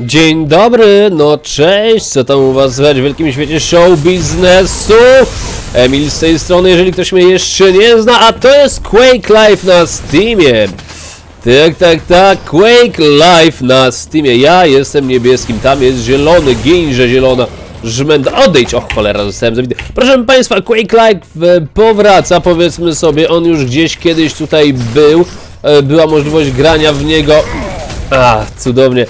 Dzień dobry, no cześć, co tam u was słychać w wielkim świecie show biznesu? Emil z tej strony, jeżeli ktoś mnie jeszcze nie zna, a to jest Quake Live na Steamie. Tak, tak, tak, Quake Live na Steamie. Ja jestem niebieskim, tam jest zielony, ginże zielona. Żmęda, odejdź, och cholera, zostałem zabity. Proszę Państwa, Quake Live e, powraca, powiedzmy sobie, on już gdzieś kiedyś tutaj był. E, Była możliwość grania w niego a, cudownie.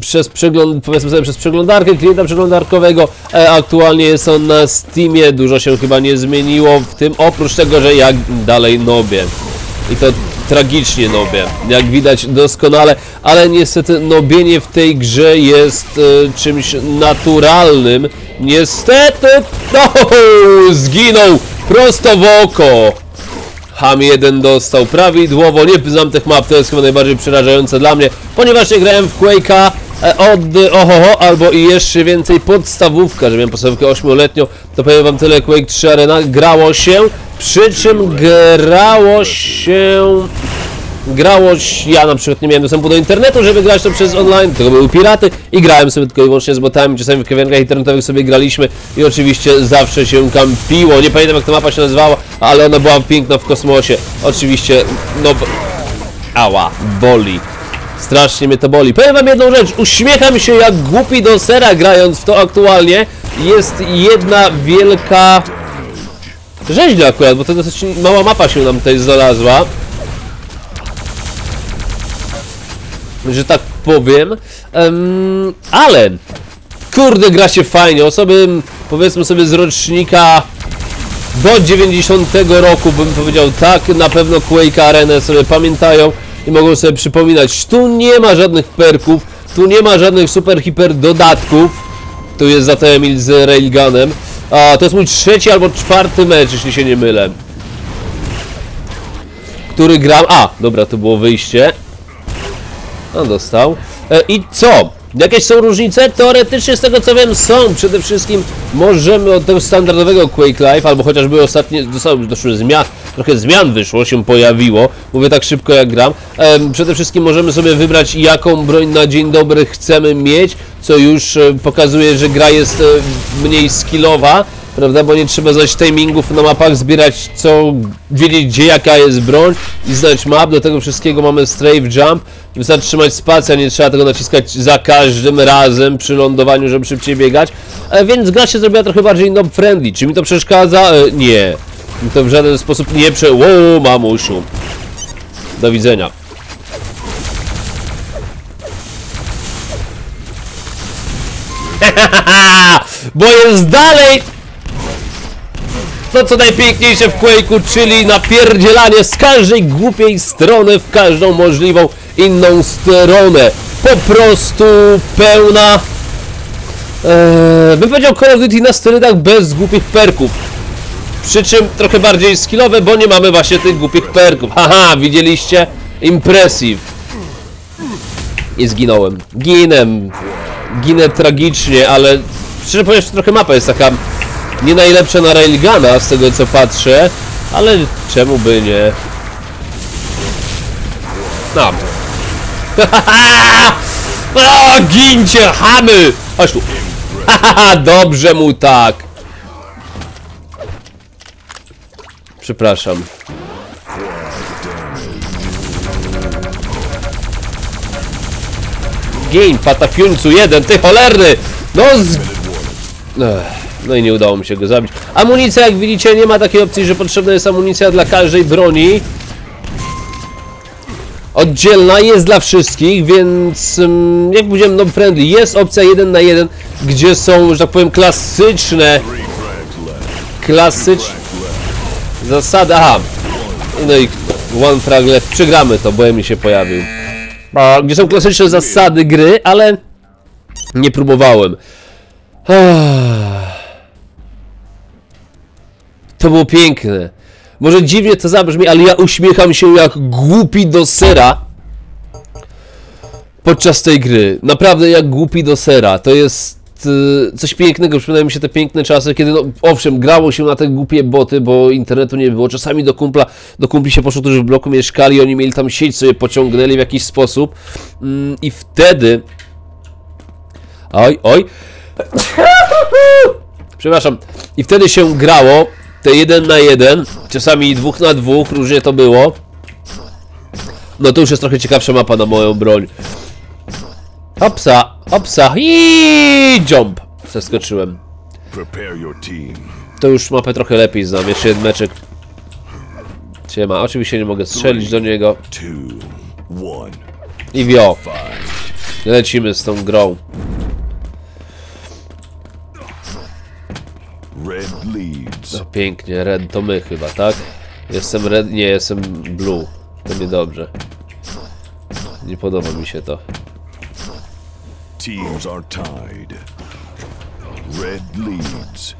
Przez przegląd, powiedzmy sobie, przez przeglądarkę klienta przeglądarkowego. E, aktualnie jest on na Steamie. Dużo się chyba nie zmieniło w tym, oprócz tego, że jak dalej nobie. I to tragicznie nobie, jak widać doskonale, ale niestety nobienie w tej grze jest e, czymś naturalnym. Niestety, no, zginął prosto w oko. Ham 1 dostał prawidłowo, nie znam tych map, to jest chyba najbardziej przerażające dla mnie, ponieważ nie grałem w Quake'a e, od ohoho, albo i jeszcze więcej podstawówka, że miałem podstawówkę 8-letnią, to powiem wam tyle, Quake 3 Arena grało się, przy czym grało się... Grało się, ja na przykład nie miałem dostępu do internetu, żeby grać to przez online, tylko były piraty i grałem sobie tylko i wyłącznie z botami, czasami w kawiankach internetowych sobie graliśmy i oczywiście zawsze się kampiło, nie pamiętam jak ta mapa się nazywała, ale ona była piękna w kosmosie, oczywiście, no, ała, boli. Strasznie mnie to boli. Powiem wam jedną rzecz, uśmiecham się jak głupi do sera grając w to aktualnie. Jest jedna wielka rzeźnia akurat, bo to dosyć mała mapa się nam tutaj znalazła. Że tak powiem. Em, ale kurde, gra się fajnie. Osoby, powiedzmy sobie, z rocznika do 90 roku bym powiedział tak, na pewno Quake Arena sobie pamiętają i mogą sobie przypominać. Tu nie ma żadnych perków, tu nie ma żadnych super hiper dodatków. Tu jest za Emil z Railgunem. A to jest mój trzeci albo czwarty mecz, jeśli się nie mylę. Który gram. A, dobra, to było wyjście. No dostał. E, I co? Jakieś są różnice? Teoretycznie z tego co wiem są. Przede wszystkim możemy od tego standardowego Quake Live, albo chociażby ostatnie, doszły zmian, trochę zmian wyszło, się pojawiło. Mówię tak szybko jak gram. Przede wszystkim możemy sobie wybrać jaką broń na dzień dobry chcemy mieć, co już e, pokazuje, że gra jest e, mniej skillowa prawda, bo nie trzeba znać timingów na mapach, zbierać co, wiedzieć gdzie jaka jest broń i znać map, do tego wszystkiego mamy strafe jump, wystarczy trzymać spację, nie trzeba tego naciskać za każdym razem przy lądowaniu, żeby szybciej biegać, e, więc gra się zrobiła trochę bardziej nob friendly, czy mi to przeszkadza? E, nie, mi to w żaden sposób nie prze... Wow, mamusiu, do widzenia. Bo jest dalej to co najpiękniejsze w Quake'u, czyli napierdzielanie z każdej głupiej strony w każdą możliwą inną stronę. Po prostu pełna... Eee, bym powiedział Call of Duty na sterydach bez głupich perków. Przy czym trochę bardziej skillowe, bo nie mamy właśnie tych głupich perków. Haha, widzieliście? Impressive. I zginąłem. Ginę. Ginę tragicznie, ale szczerze powiem, że trochę mapa jest taka nie najlepsza na Railguna, z tego co patrzę, ale czemu by nie? No. o, gincie, chamy! Chodź tu. Dobrze mu tak. Przepraszam. Gin, patafiuńcu jeden, ty cholerny! No z... Ech. No i nie udało mi się go zabić. Amunicja, jak widzicie, nie ma takiej opcji, że potrzebna jest amunicja dla każdej broni. Oddzielna jest dla wszystkich, więc um, jak powiedziałem, no friendly, jest opcja 1 na 1, gdzie są, że tak powiem, klasyczne klasyczne zasady, aha. No i one frag left, przegramy to, bo mi się pojawił. Gdzie są klasyczne zasady gry, ale nie próbowałem To było piękne. Może dziwnie to zabrzmi, ale ja uśmiecham się jak głupi do sera podczas tej gry. Naprawdę jak głupi do sera. To jest e, coś pięknego. Przypominają mi się te piękne czasy, kiedy, no, owszem, grało się na te głupie boty, bo internetu nie było. Czasami do kumpla, do kumpli się poszło, którzy w bloku mieszkali, oni mieli tam sieć sobie pociągnęli w jakiś sposób. Mm, I wtedy Oj, oj. Przepraszam. I wtedy się grało te jeden na jeden, czasami dwóch na dwóch, różnie to było. No to już jest trochę ciekawsza mapa na moją broń. Hopsa, hopsa i jump. Team. To już mapę trochę lepiej znam. Jeszcze jeden meczek. Siema, oczywiście nie mogę strzelić do niego. I wio. Lecimy z tą grą. No pięknie, red to my chyba, tak? Jestem red, nie, jestem blue. To niedobrze. Nie podoba mi się to. Teams are tied. Red leads.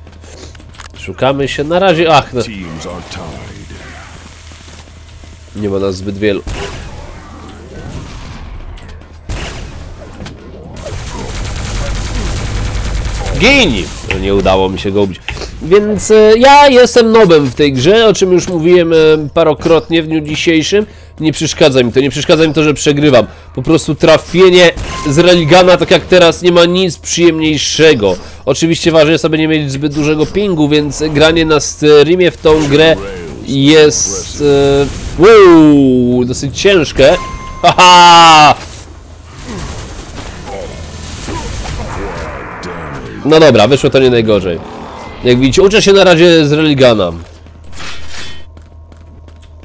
Szukamy się na razie. Ach, no, Teams are tied. nie ma nas zbyt wielu. Gini! Nie udało mi się go ubić. Więc e, ja jestem nobem w tej grze, o czym już mówiłem e, parokrotnie w dniu dzisiejszym. Nie przeszkadza mi to, nie przeszkadza mi to, że przegrywam. Po prostu trafienie z religana, tak jak teraz, nie ma nic przyjemniejszego. Oczywiście ważne jest, aby nie mieć zbyt dużego pingu, więc granie na streamie w tą grę jest... E, wow, dosyć ciężkie. Haha! No dobra, wyszło to nie najgorzej. Jak widzicie, uczę się na razie z Religana.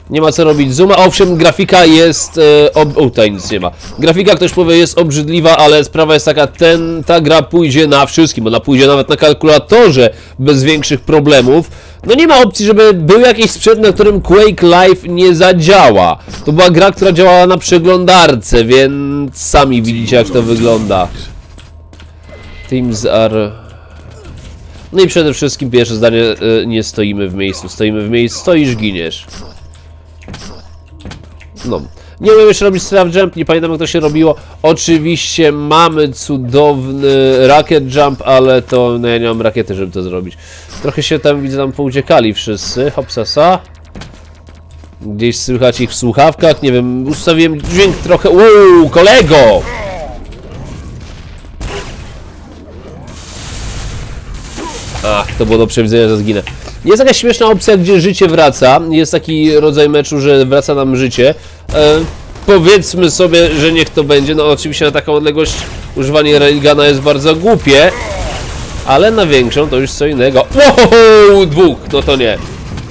Nie ma co robić zooma. Owszem, grafika jest... E. O, tutaj nic nie ma. Grafika, ktoś powie, jest obrzydliwa, ale sprawa jest taka, ten, ta gra pójdzie na wszystkim. Ona pójdzie nawet na kalkulatorze bez większych problemów. No nie ma opcji, żeby był jakiś sprzęt, na którym Quake Live nie zadziała. To była gra, która działała na przeglądarce, więc sami widzicie jak to wygląda. Teams are... No i przede wszystkim pierwsze zdanie, e, nie stoimy w miejscu, stoimy w miejscu, stoisz, giniesz. No. Nie umiem jeszcze robić strap jump, nie pamiętam jak to się robiło. Oczywiście mamy cudowny racket jump, ale to no ja nie mam rakiety, żeby to zrobić. Trochę się tam widzę, tam pouciekali wszyscy. Hopsasa. Gdzieś słychać ich w słuchawkach, nie wiem, ustawiłem dźwięk trochę... Uuu, kolego! Ach, to było do przewidzenia, że zginę. Jest jakaś śmieszna opcja, gdzie życie wraca. Jest taki rodzaj meczu, że wraca nam życie. E, powiedzmy sobie, że niech to będzie. No oczywiście na taką odległość używanie railguna jest bardzo głupie. Ale na większą to już co innego. Wow, dwóch! No to nie.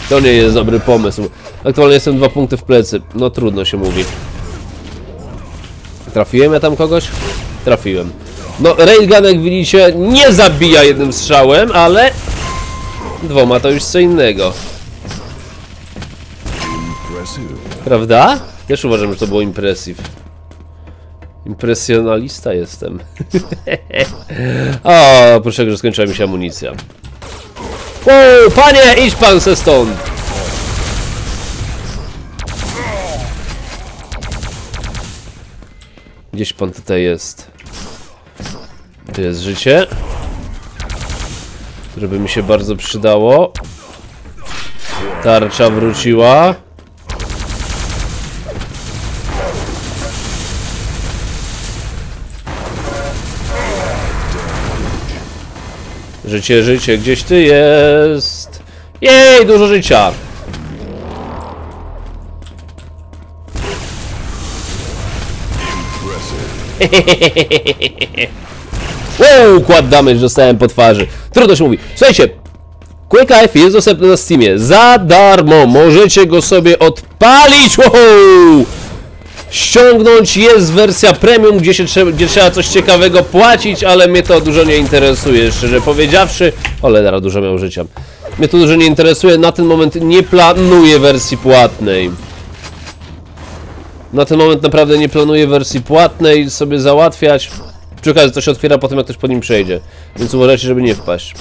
To nie jest dobry pomysł. Aktualnie jestem dwa punkty w plecy. No trudno się mówi. Trafiłem ja tam kogoś? Trafiłem. No, Railgun, jak widzicie, nie zabija jednym strzałem, ale dwoma to już co innego. Prawda? Też uważam, że to było impressive. Impresjonalista jestem. o, proszę, że skończyła mi się amunicja. O, panie, idź pan se stąd! Gdzieś pan tutaj jest. Jest życie. Które by mi się bardzo przydało. Tarcza wróciła. Życie, życie, gdzieś ty jest. Jej, dużo życia. Wow, kład damage dostałem po twarzy. Trudno się mówi. Słuchajcie, Quake Life jest dostępny na Steamie za darmo. Możecie go sobie odpalić. Wow! Ściągnąć jest wersja premium, gdzie, się trzeba, gdzie trzeba coś ciekawego płacić, ale mnie to dużo nie interesuje, szczerze powiedziawszy. Cholera, dużo miał życia. Mnie to dużo nie interesuje, na ten moment nie planuję wersji płatnej. Na ten moment naprawdę nie planuję wersji płatnej sobie załatwiać. Przy okazji to się otwiera po tym, jak ktoś po nim przejdzie. Więc uważajcie, żeby nie wpaść.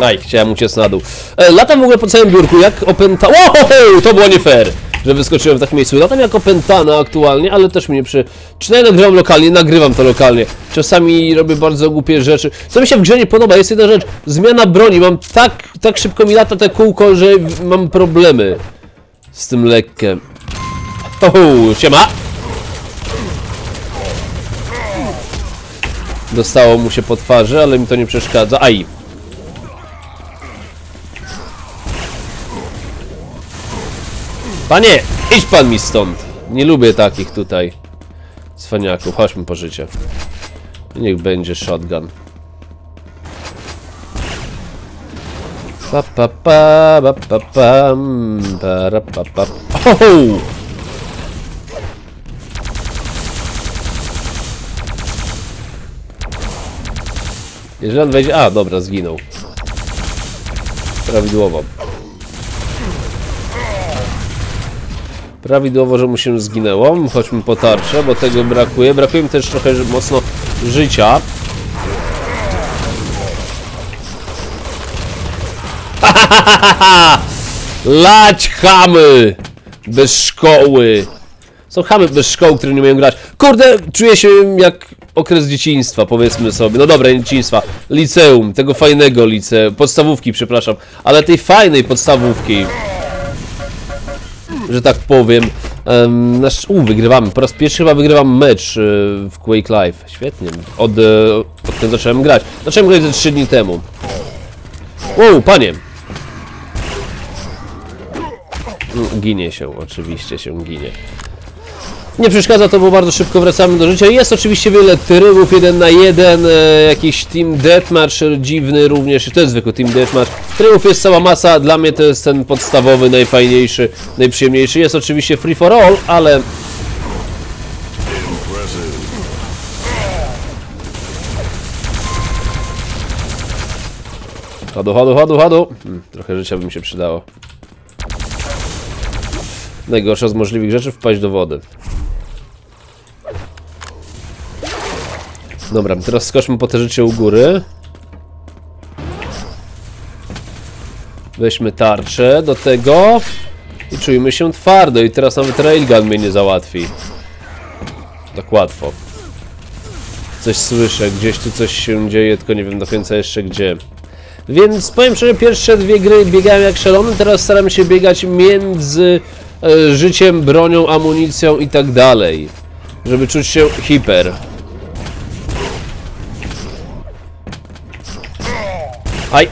Aj, chciałem uciec na dół. E, latam w ogóle po całym biurku, jak opętana... Wow, to było nie fair, że wyskoczyłem w takim miejscu. Latam jak opętana aktualnie, ale też mnie przy... Czy nagrywam lokalnie? Nagrywam to lokalnie. Czasami robię bardzo głupie rzeczy. Co mi się w grze nie podoba, jest jedna rzecz. Zmiana broni. Mam tak, tak szybko mi lata te kółko, że mam problemy. Z tym lekkiem. Oho, siema! Dostało mu się po twarzy, ale mi to nie przeszkadza. Aj! Panie! Idź pan mi stąd! Nie lubię takich tutaj. Cwaniaków. Chodźmy po życie. Niech będzie shotgun. Pa pa pa pa pa pam, para pa pa. Oh! Jeżeli on wejdzie... A, dobra, zginął. Prawidłowo. Prawidłowo, że mu się zginęło. Chodźmy po tarczę, bo tego brakuje. Brakuje mi też trochę mocno życia. Lać chamy! Bez szkoły! Są chamy bez szkoły, które nie umieją grać. Kurde, czuję się jak okres dzieciństwa, powiedzmy sobie. No dobra, dzieciństwa. Liceum, tego fajnego liceum. Podstawówki, przepraszam. Ale tej fajnej podstawówki. Że tak powiem. Um, nasz, u, wygrywamy. Po raz pierwszy chyba wygrywam mecz e, w Quake Live. Świetnie. Od, odkąd zacząłem grać. Zacząłem grać ze 3 dni temu. Wow, panie. Mm, Ginie się, oczywiście się ginie. Nie przeszkadza to, bo bardzo szybko wracamy do życia. Jest oczywiście wiele trybów, jeden na jeden, e, jakiś Team Deathmatch dziwny również, to jest zwykły Team Deathmatch. Trybów jest cała masa, dla mnie to jest ten podstawowy, najfajniejszy, najprzyjemniejszy. Jest oczywiście Free for All, ale. Chodu, chodu, chodu, chodu. Hmm, trochę życia by mi się przydało. Najgorsza z możliwych rzeczy wpaść do wody. Dobra, teraz skoczmy po te życie u góry. Weźmy tarczę do tego. I czujmy się twardo. I teraz nawet railgun mnie nie załatwi. Tak łatwo. Coś słyszę, gdzieś tu coś się dzieje, tylko nie wiem do końca jeszcze gdzie. Więc powiem szczerze, pierwsze dwie gry biegałem jak szalony, teraz staram się biegać między e, życiem, bronią, amunicją i tak dalej. Żeby czuć się hiper. Aj,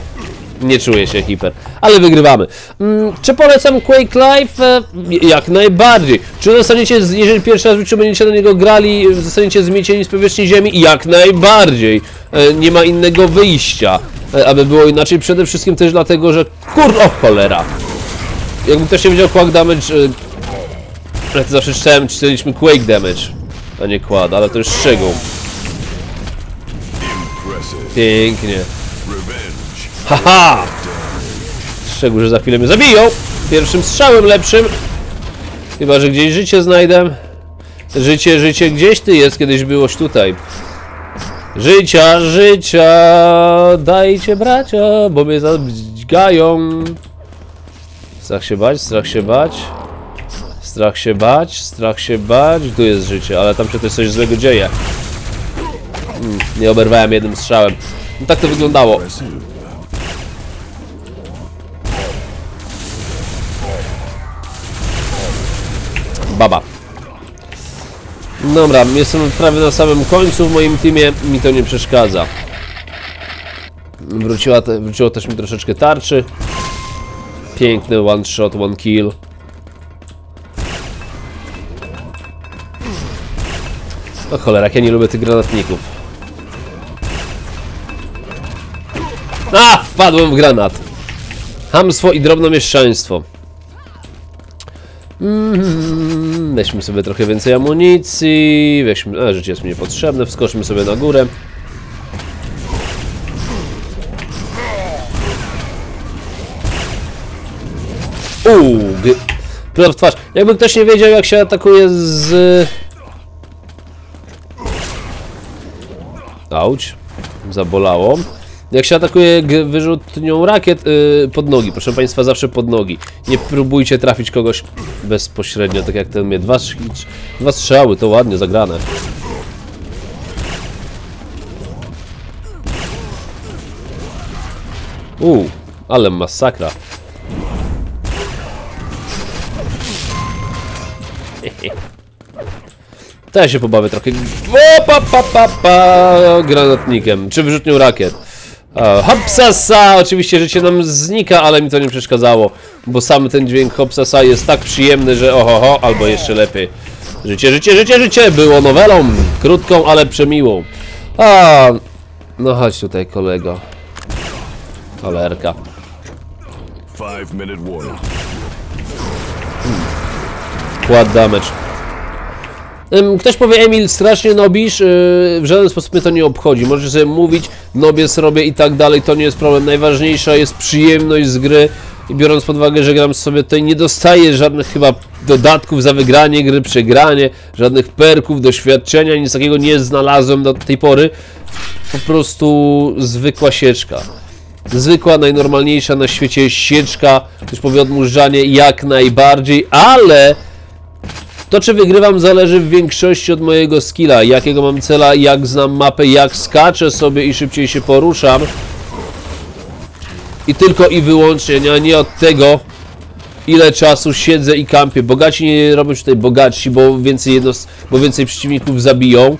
nie czuję się hiper, ale wygrywamy. Mm, czy polecam Quake Live? E, jak najbardziej. Czy zostaniecie, z- jeżeli pierwszy raz w życiu będziecie na niego grali, zostaniecie zmiecieni z powierzchni ziemi? Jak najbardziej. E, nie ma innego wyjścia, e, aby było inaczej. Przede wszystkim też dlatego, że kur... o cholera. Jakby ktoś nie wiedział Quake Damage, e, ja to zawsze czytałem, czytaliśmy Quake Damage, a nie Quad, ale to już szczegół. Pięknie. Haha! Szczegół, że za chwilę mnie zabiją. Pierwszym strzałem lepszym. Chyba, że gdzieś życie znajdę. Życie, życie, gdzieś ty jest, kiedyś byłoś tutaj. Życia, życia, dajcie bracia, bo mnie zadźgają. Strach się bać, strach się bać. Strach się bać, strach się bać. Tu jest życie, ale tam się też coś złego dzieje. Mm, nie oberwałem jednym strzałem. No tak to wyglądało. Baba. Dobra, jestem prawie na samym końcu w moim teamie, mi to nie przeszkadza. Wróciła te, wróciło też mi troszeczkę tarczy. Piękny one shot, one kill. O cholera, ja nie lubię tych granatników. A, wpadłem w granat. Hamstwo i drobnomieszczaństwo. Mm, weźmy sobie trochę więcej amunicji. Weźmy. A, życie jest mi niepotrzebne. Wskoczmy sobie na górę. Uuu, w twarz. Jakby ktoś nie wiedział, jak się atakuje z. Auć. Zabolało. Jak się atakuje wyrzutnią rakiet yy, pod nogi, proszę Państwa, zawsze pod nogi. Nie próbujcie trafić kogoś bezpośrednio, tak jak ten mnie. Dwa, dwa strzały, to ładnie zagrane. Uuu, ale masakra. To ja się pobawię trochę. O, pa, pa, pa, pa, granatnikiem, czy wyrzutnią rakiet. E, Hopsasa! Oczywiście życie nam znika, ale mi to nie przeszkadzało, bo sam ten dźwięk Hopsasa jest tak przyjemny, że oho, ho, albo jeszcze lepiej. Życie, życie, życie, życie było nowelą, krótką, ale przemiłą. A, no chodź tutaj kolego. Cholerka. Five minute warning. Quad damage. Ktoś powie, Emil, strasznie nobisz, yy, w żaden sposób mnie to nie obchodzi. Możesz sobie mówić, nobiec robię i tak dalej, to nie jest problem. Najważniejsza jest przyjemność z gry i biorąc pod uwagę, że gram sobie tutaj, nie dostaję żadnych chyba dodatków za wygranie gry, przegranie, żadnych perków, doświadczenia, nic takiego nie znalazłem do tej pory. Po prostu zwykła sieczka. Zwykła, najnormalniejsza na świecie sieczka, ktoś powie odmurzanie jak najbardziej, ale to czy wygrywam zależy w większości od mojego skilla, jakiego mam cela, jak znam mapę, jak skaczę sobie i szybciej się poruszam. I tylko i wyłącznie, nie, nie od tego, ile czasu siedzę i kampię. Bogaci nie robią tutaj bogatsi, bo więcej, jednost bo więcej przeciwników zabiją.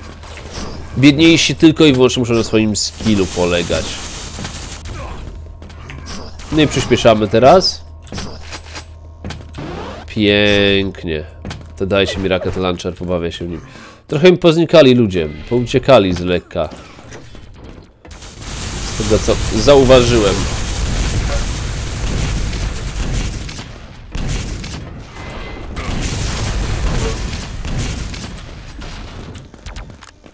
Biedniejsi tylko i wyłącznie muszą na swoim skillu polegać. No i przyspieszamy teraz. Pięknie. To dajcie mi rakiet launcher, pobawię się nim. Trochę mi poznikali ludzie, pouciekali z lekka. Z tego co zauważyłem.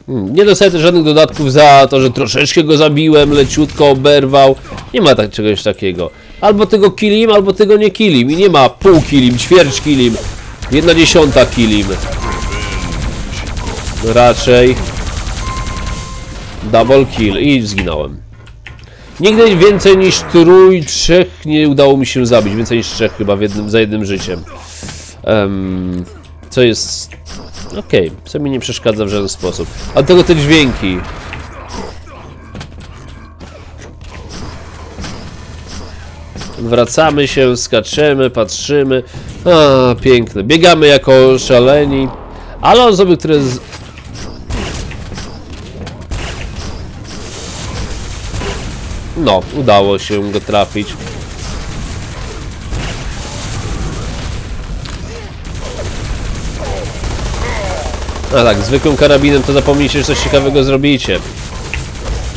Hmm, Nie dostaję żadnych dodatków za to, że troszeczkę go zabiłem, leciutko oberwał. Nie ma tak czegoś takiego. Albo tego killim, albo tego nie killim. I nie ma pół killim, ćwierć killim, jedna dziesiąta killim. Raczej double kill i zginąłem. Nigdy więcej niż trój, trzech nie udało mi się zabić. Więcej niż trzech chyba jednym, za jednym życiem. Em, co jest... Okej, co mi nie przeszkadza w żaden sposób. A do tego te dźwięki. Wracamy się, skaczemy, patrzymy. A, piękne. Biegamy jako szaleni. Ale osoby, które... Z... No, udało się go trafić. A tak, zwykłym karabinem to zapomnijcie, że coś ciekawego zrobicie.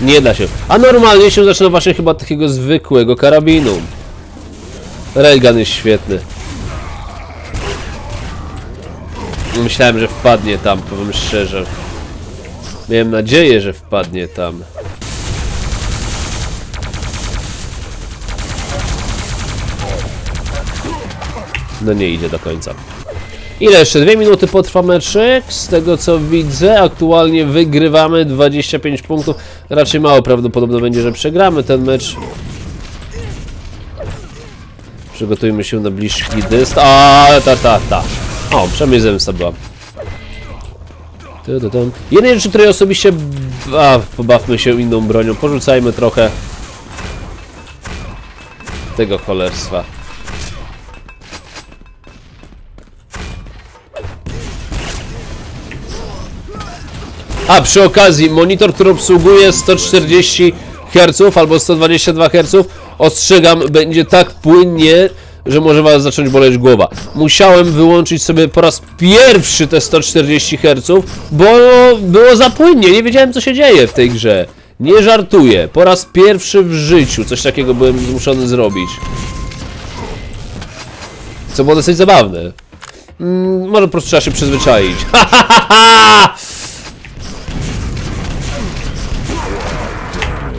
Nie da się. A normalnie się zaczyna właśnie chyba takiego zwykłego karabinu. Railgun jest świetny. Myślałem, że wpadnie tam, powiem szczerze. Miałem nadzieję, że wpadnie tam. No nie idzie do końca. Ile jeszcze? Dwie minuty potrwa meczek. Z tego co widzę, aktualnie wygrywamy 25 punktów. Raczej mało prawdopodobne będzie, że przegramy ten mecz. Przygotujmy się na bliższy dystans. A ta, ta, ta. O, przynajmniej zemsta była. Jednej rzeczy, której osobiście... A, pobawmy się inną bronią. Porzucajmy trochę... Tego cholerstwa. A, przy okazji, monitor, który obsługuje 140 Hz albo 122 Hz, ostrzegam, będzie tak płynnie, że może was zacząć boleć głowa. Musiałem wyłączyć sobie po raz pierwszy te 140 Hz, bo było za płynnie, nie wiedziałem co się dzieje w tej grze. Nie żartuję, po raz pierwszy w życiu coś takiego byłem zmuszony zrobić. Co było dosyć zabawne. Mm, może po prostu trzeba się przyzwyczaić.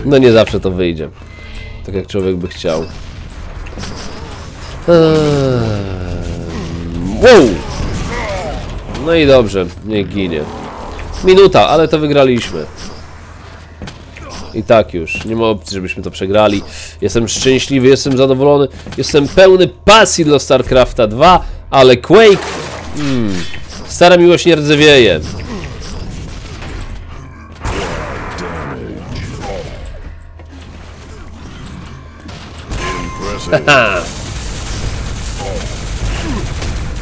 No nie zawsze to wyjdzie. Tak jak człowiek by chciał. Eee, Wow! No i dobrze, niech ginie. Minuta, ale to wygraliśmy. I tak już, nie ma opcji, żebyśmy to przegrali. Jestem szczęśliwy, jestem zadowolony, jestem pełny pasji dla StarCrafta 2, ale Quake... Hmm, stara miłość nie rdzewieje.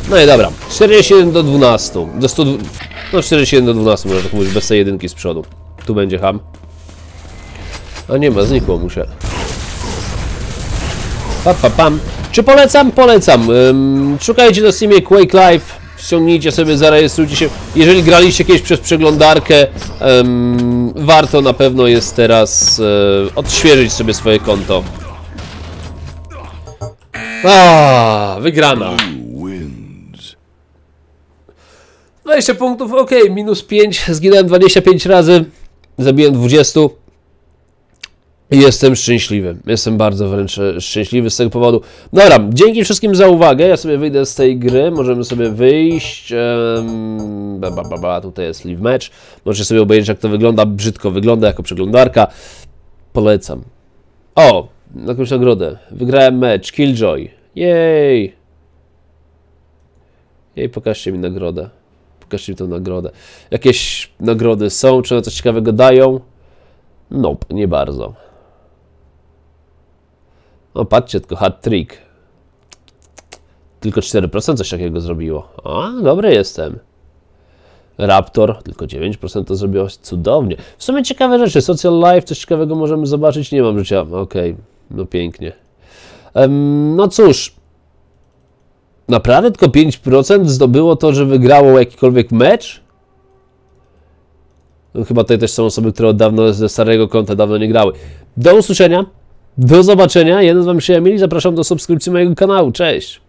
No i dobra, 41 do 12, do 100, no 41 do 12 można tak mówić, bez tej jedynki z przodu. Tu będzie ham. A nie ma, znikło mu się. Pa, pa, pam. Czy polecam? Polecam. Szukajcie na Steamie Quake Live, ściągnijcie sobie, zarejestrujcie się. Jeżeli graliście kiedyś przez przeglądarkę, warto na pewno jest teraz e, odświeżyć sobie swoje konto. A, wygrana. Wins. 20 punktów, ok, minus 5, zginąłem 25 razy, zabiłem 20. I Jestem szczęśliwy, jestem bardzo wręcz szczęśliwy z tego powodu. Dobra, dzięki wszystkim za uwagę, ja sobie wyjdę z tej gry, możemy sobie wyjść, em, ba, ba, ba, ba, tutaj jest leave match, możecie sobie obejrzeć jak to wygląda, brzydko wygląda jako przeglądarka, polecam. O, jakąś nagrodę, wygrałem mecz, Killjoy, jej. Jej, pokażcie mi nagrodę. Pokażcie mi tę nagrodę. Jakieś nagrody są? Czy one coś ciekawego dają? Nope, nie bardzo. O, patrzcie, tylko hat trick. Tylko 4% coś takiego zrobiło. A, dobry jestem. Raptor, tylko 9% to zrobiło cudownie. W sumie ciekawe rzeczy. Social Life, coś ciekawego możemy zobaczyć. Nie mam życia. Okej, no pięknie. No cóż, Naprawdę tylko 5% zdobyło to, że wygrało jakikolwiek mecz? No, chyba tutaj też są osoby, które od dawno ze starego konta dawno nie grały. Do usłyszenia, do zobaczenia. Jeden z Wami się Emil, zapraszam do subskrypcji mojego kanału. Cześć!